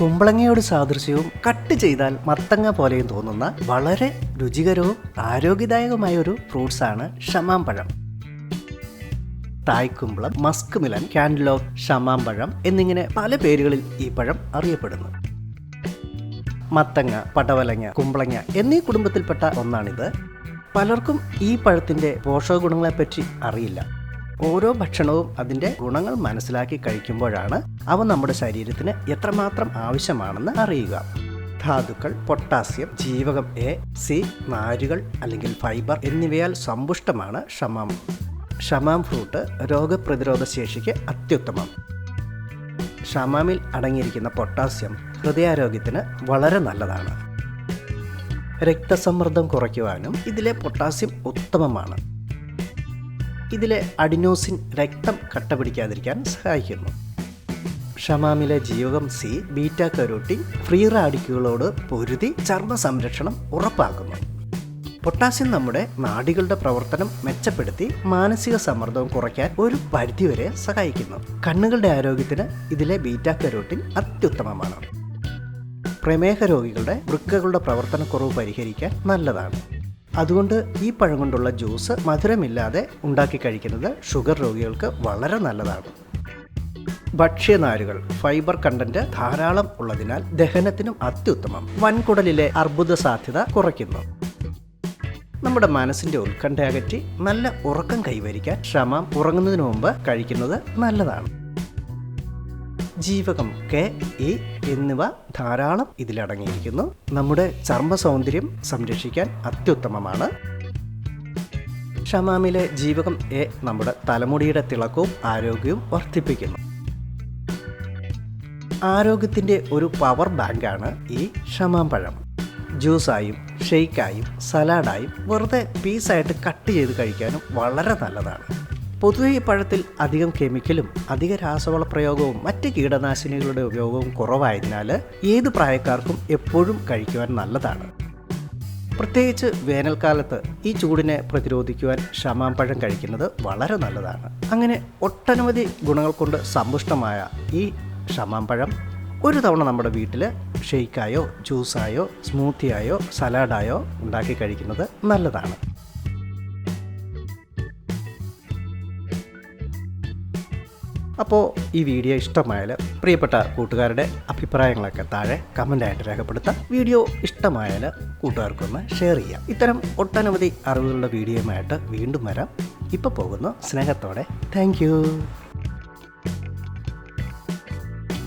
കുമ്പളങ്ങയോട് സാദൃശ്യവും cut ചെയ്താൽ മത്തങ്ങ പോലെയും തോന്നുന്ന വളരെ രുചികരവും ആരോഗ്യദായകമായ ഒരു ഫ്രൂട്ട്സാണ് ഷമാമ്പഴം. തായ്ക്കുമ്പളം മസ്ക് മിലൻ കാൻഡലോപ്പ് ഷമാമ്പഴം എന്നിങ്ങനെ പല പേരുകളിൽ ഈ പഴം അറിയപ്പെടുന്നു. മത്തങ്ങ പടവലങ്ങ കുമ്പളങ്ങ എന്നീ കുടുംബത്തിൽപ്പെട്ട ഒന്നാണിത്. പലർക്കും ഈ പഴത്തിന്റെ പോഷകഗുണങ്ങളെപ്പറ്റി അറിയില്ല. ഓരോ ഭക്ഷണവും അതിന്റെ ഗുണങ്ങൾ മനസ്സിലാക്കി കഴിക്കുമ്പോഴാണ് അവ നമ്മുടെ ശരീരത്തിന് എത്രമാത്രം ആവശ്യമാണെന്ന് അറിയുക. ധാതുക്കൾ പൊട്ടാസ്യം ജീവകം എ സി നാരുകൾ അല്ലെങ്കിൽ ഫൈബർ എന്നിവയാൽ സമ്പുഷ്ടമാണ് ഷമാം. ഷമാം ഫ്രൂട്ട് രോഗപ്രതിരോധ ശേഷിക്ക് അത്യുത്തമം. ഷമാമിൽ അടങ്ങിയിരിക്കുന്ന പൊട്ടാസ്യം ഹൃദയാരോഗ്യത്തിന് വളരെ നല്ലതാണ്. രക്തസമ്മർദ്ദം കുറയ്ക്കുവാനും ഇതിലെ പൊട്ടാസ്യം ഉത്തമമാണ്. ഇതിലെ അഡിനോസിൻ രക്തം കട്ട പിടിക്കാതിരിക്കാൻ സഹായിക്കുന്നു. ഷമാമിലെ ജീവകം സി ബീറ്റ കരോട്ടിൻ ഫ്രീ റാഡിക്കുകളോട് പൊരുതി ചർമ്മ സംരക്ഷണം ഉറപ്പാക്കുന്നു. പൊട്ടാസ്യം നമ്മുടെ നാടികളുടെ പ്രവർത്തനം മെച്ചപ്പെടുത്തി മാനസിക സമ്മർദ്ദവും കുറയ്ക്കാൻ ഒരു പരിധിവരെ സഹായിക്കുന്നു. കണ്ണുകളുടെ ആരോഗ്യത്തിന് ഇതിലെ ബീറ്റ കരോട്ടിൻ അത്യുത്തമമാണ്. പ്രമേഹ രോഗികളുടെ വൃക്കകളുടെ പ്രവർത്തനക്കുറവ് പരിഹരിക്കാൻ നല്ലതാണ്. അതുകൊണ്ട് ഈ പഴം കൊണ്ടുള്ള ജ്യൂസ് മധുരമില്ലാതെ ഉണ്ടാക്കി കഴിക്കുന്നത് ഷുഗർ രോഗികൾക്ക് വളരെ നല്ലതാണ്. ഭക്ഷ്യനാരുകൾ ഫൈബർ കണ്ടന്റ് ധാരാളം ഉള്ളതിനാൽ ദഹനത്തിനും അത്യുത്തമം. വൻകുടലിലെ അർബുദ സാധ്യത കുറയ്ക്കുന്നു. നമ്മുടെ മനസ്സിന്റെ ഉത്കണ്ഠ അകറ്റി നല്ല ഉറക്കം കൈവരിക്കാൻ ശ്രമം ഉറങ്ങുന്നതിന് മുമ്പ് കഴിക്കുന്നത് നല്ലതാണ്. ജീവകം കെ ഇ എന്നിവ ധാരാളം ഇതിലടങ്ങിയിരിക്കുന്നു. നമ്മുടെ ചർമ്മ സൗന്ദര്യം സംരക്ഷിക്കാൻ അത്യുത്തമമാണ്. ഷമാമിലെ ജീവകം എ നമ്മുടെ തലമുടിയുടെ തിളക്കവും ആരോഗ്യവും വർദ്ധിപ്പിക്കുന്നു. ആരോഗ്യത്തിന്റെ ഒരു പവർ ബാങ്കാണ് ഈ ഷമാം പഴം. ജ്യൂസായും ഷെയ്ക്കായും സലാഡായും വെറുതെ പീസായിട്ട് കട്ട് ചെയ്ത് കഴിക്കാനും വളരെ നല്ലതാണ്. പൊതുവെ ഈ പഴത്തിൽ അധികം കെമിക്കലും അധിക രാസവള പ്രയോഗവും മറ്റ് കീടനാശിനികളുടെ ഉപയോഗവും കുറവായതിനാൽ ഏത് പ്രായക്കാർക്കും എപ്പോഴും കഴിക്കുവാൻ നല്ലതാണ്. പ്രത്യേകിച്ച് വേനൽക്കാലത്ത് ഈ ചൂടിനെ പ്രതിരോധിക്കുവാൻ ഷമാമ്പഴം കഴിക്കുന്നത് വളരെ നല്ലതാണ്. അങ്ങനെ ഒട്ടനവധി ഗുണങ്ങൾ കൊണ്ട് സമ്പുഷ്ടമായ ഈ ഷമാമ്പഴം ഒരു തവണ നമ്മുടെ വീട്ടിൽ ഷെയ്ക്കായോ ജ്യൂസായോ സ്മൂത്തിയായോ സലാഡായോ ഉണ്ടാക്കി കഴിക്കുന്നത് നല്ലതാണ്. അപ്പോൾ ഈ വീഡിയോ ഇഷ്ടമായാൽ പ്രിയപ്പെട്ട കൂട്ടുകാരുടെ അഭിപ്രായങ്ങളൊക്കെ താഴെ കമന്റായിട്ട് രേഖപ്പെടുത്താം. വീഡിയോ ഇഷ്ടമായാൽ കൂട്ടുകാർക്കൊന്ന് ഷെയർ ചെയ്യാം. ഇത്തരം ഒട്ടനവധി അറിവുകളുടെ വീഡിയോയുമായിട്ട് വീണ്ടും വരാം. ഇപ്പോൾ പോകുന്നു സ്നേഹത്തോടെ. താങ്ക്